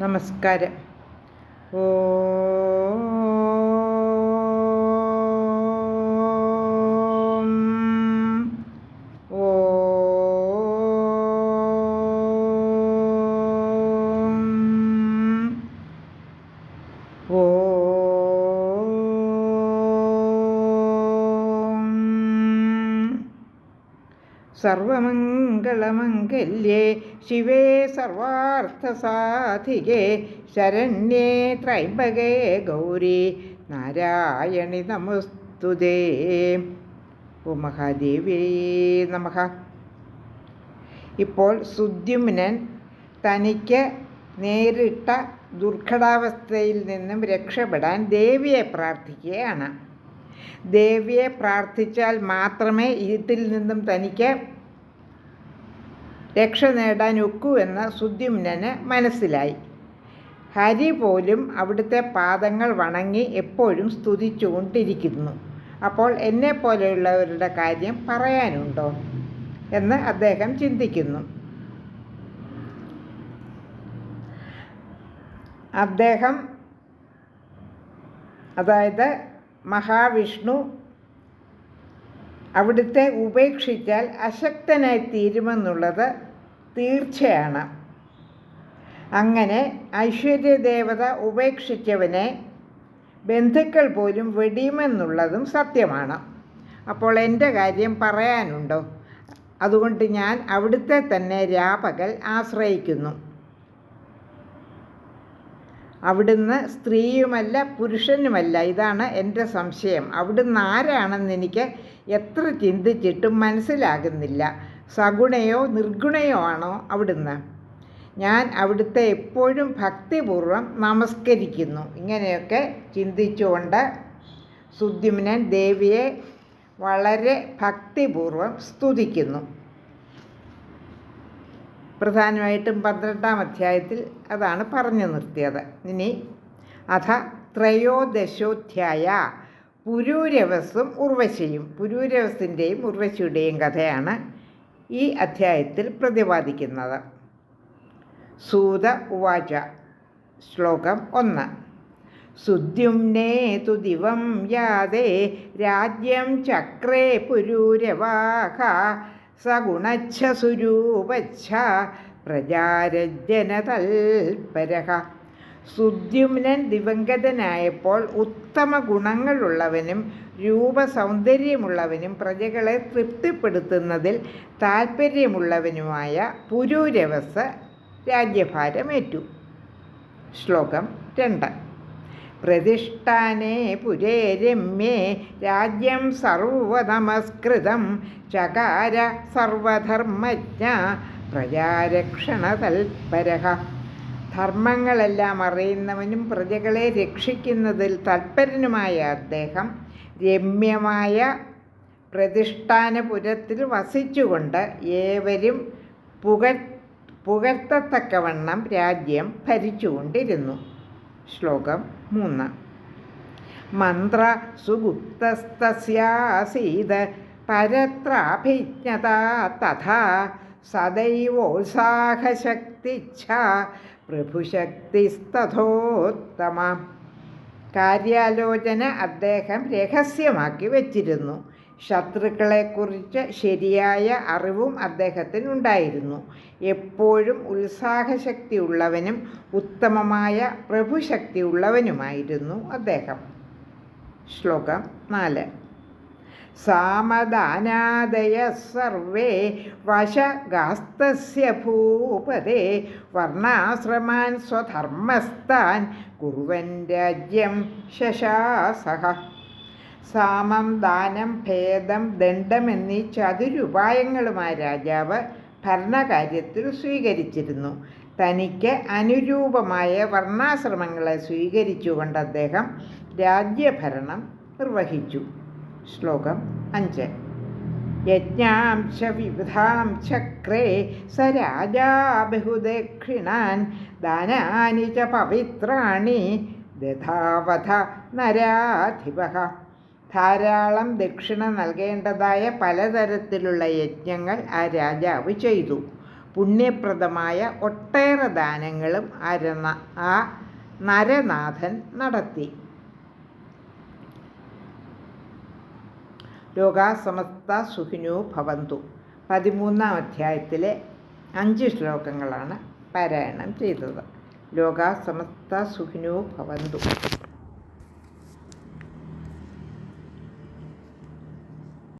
നമസ്കാരം. ഓ സർവമംഗളമംഗല്യേ ശിവേ സർവാർത്ഥസാധികേ ശരണ്യേ ത്രൈമ്പകേ ഗൗരി നാരായണി നമസ്തുതേ ഓ മഹാദേവേ ഇപ്പോൾ സുദ്യുമ്നൻ തനിക്ക് നേരിട്ട ദുർഘടാവസ്ഥയിൽ നിന്നും രക്ഷപ്പെടാൻ ദേവിയെ പ്രാർത്ഥിക്കുകയാണ്. ദേവിയെ പ്രാർത്ഥിച്ചാൽ മാത്രമേ ഇതിൽ നിന്നും തനിക്ക് രക്ഷ നേടാൻ ഒക്കൂ എന്ന് സുദ്യുമ്നന് മനസ്സിലായി. ഹരി പോലും അവിടുത്തെ പാദങ്ങൾ വണങ്ങി എപ്പോഴും സ്തുതിച്ചുകൊണ്ടിരിക്കുന്നു. അപ്പോൾ എന്നെ പോലെയുള്ളവരുടെ കാര്യം പറയാനുണ്ടോ എന്ന് അദ്ദേഹം ചിന്തിക്കുന്നു. അദ്ദേഹം അതായത് മഹാവിഷ്ണു അവിടുത്തെ ഉപേക്ഷിച്ചാൽ അശക്തനായി തീരുമെന്നുള്ളത് തീർച്ചയാണ്. അങ്ങനെ ഐശ്വര്യദേവത ഉപേക്ഷിച്ചവനെ ബന്ധുക്കൾ പോലും വെടിയുമെന്നുള്ളതും സത്യമാണ്. അപ്പോൾ എന്റെ കാര്യം പറയാനുണ്ടോ? അതുകൊണ്ട് ഞാൻ അവിടുത്തെ തന്നെ രാപകൽ ആശ്രയിക്കുന്നു. അവിടുന്ന് സ്ത്രീയുമല്ല പുരുഷനുമല്ല. ഇതാണ് എന്റെ സംശയം. അവിടുന്ന് ആരാണെന്ന് എനിക്ക് എത്ര ചിന്തിച്ചിട്ടും മനസ്സിലാകുന്നില്ല. സഗുണയോ നിർഗുണയോ ആണോ അവിടുന്ന്? ഞാൻ അവിടുത്തെ എപ്പോഴും ഭക്തിപൂർവം നമസ്കരിക്കുന്നു. ഇങ്ങനെയൊക്കെ ചിന്തിച്ചുകൊണ്ട് സുദ്യുമ്നൻ ദേവിയെ വളരെ ഭക്തിപൂർവം സ്തുതിക്കുന്നു. പ്രധാനമായിട്ടും പന്ത്രണ്ടാം അധ്യായത്തിൽ അതാണ് പറഞ്ഞു നിർത്തിയത്. ഇനി അഥ ത്രയോദശോധ്യായ പുരൂരവസും ഉർവശിയും. പുരൂരവസിന്റെയും ഉർവശിയുടെയും കഥയാണ് ഈ അധ്യായത്തിൽ പ്രതിപാദിക്കുന്നത്. സൂത ഉവാച ശ്ലോകം ഒന്ന്. സുദ്യുംനേ തു ദിവം യാതേ രാജ്യം ചക്രേ പുരൂരവാഹ സഗുണച്ഛസുരൂപച്ഛ പ്രജാരജനതൽപരഹ സുദ്യുമ്നൻ ദിവംഗതനായപ്പോൾ ഉത്തമ ഗുണങ്ങളുള്ളവനും രൂപസൗന്ദര്യമുള്ളവനും പ്രജകളെ തൃപ്തിപ്പെടുത്തുന്നതിൽ താൽപ്പര്യമുള്ളവനുമായ പുരൂരവസ് രാജ്യഭാരമേറ്റു. ശ്ലോകം രണ്ട്. പ്രതിഷ്ഠാനേ പുരേ രമ്യേ രാജ്യം സർവനമസ്കൃതം ചകാര സർവധർമ്മജ്ഞ പ്രജാരക്ഷണതൽപര ധർമ്മങ്ങളെല്ലാം അറിയുന്നവനും പ്രജകളെ രക്ഷിക്കുന്നതിൽ തൽപരനുമായ അദ്ദേഹം രമ്യമായ പ്രതിഷ്ഠാനപുരത്തിൽ വസിച്ചുകൊണ്ട് ഏവരും പുക പുകഴ്ത്തത്തക്കവണ്ണം രാജ്യം ഭരിച്ചുകൊണ്ടിരുന്നു. ശ്ലോകം മൂന്ന്. മന്ത്ര സുഗുപ്തസ്തസ്യാസീത് പരത്രാഭിജ്ഞത തഥാ സദൈവോത്സാഹശക്തിച്ഛ പ്രഭുശക്തിസ്തഥോത്തമ. കാര്യാലോചന അദ്ദേഹം രഹസ്യമാക്കി വച്ചിരുന്നു. ശത്രുക്കളെക്കുറിച്ച് ശരിയായ അറിവും അദ്ദേഹത്തിനുണ്ടായിരുന്നു. എപ്പോഴും ഉത്സാഹശക്തി ഉള്ളവനും ഉത്തമമായ പ്രഭുശക്തി ഉള്ളവനുമായിരുന്നു അദ്ദേഹം. ശ്ലോകം നാല്. സാമദാനാദയ സർവേ വശഗാസ്തസ്യ ഭൂപതേ വർണാശ്രമാൻ സ്വധർമ്മസ്ഥാൻ കുറുവൻ രാജ്യം ശശാസഹ. സാമം ദാനം ഭേദം ദണ്ഡം എന്നീ ചതുരുപായങ്ങളുമായി രാജാവ് ഭരണകാര്യത്തിൽ സ്വീകരിച്ചിരുന്നു. തനിക്ക് അനുരൂപമായ വർണാശ്രമങ്ങളെ സ്വീകരിച്ചുകൊണ്ട് അദ്ദേഹം രാജ്യഭരണം നിർവഹിച്ചു. ശ്ലോകം അഞ്ച്. യജ്ഞാംശ വിവിധാം ചക്രേ സ രാജാ ബഹുദക്ഷിണാൻ ദാനാനി ച പവിത്രാണി ദധാവധ നരാധിപ ധാരാളം ദക്ഷിണ നൽകേണ്ടതായ പലതരത്തിലുള്ള യജ്ഞങ്ങൾ ആ രാജാവ് ചെയ്തു. പുണ്യപ്രദമായ ഒട്ടേറെ ദാനങ്ങളും അരന ആ നരനാഥൻ നടത്തി. ലോകാസമസ്ത സുഖിനോ ഭവന്തു. പതിമൂന്നാം അധ്യായത്തിലെ അഞ്ച് ശ്ലോകങ്ങളാണ് പാരായണം ചെയ്തത്. ലോകാസമസ്ത സുഖിനോ ഭവന്തു.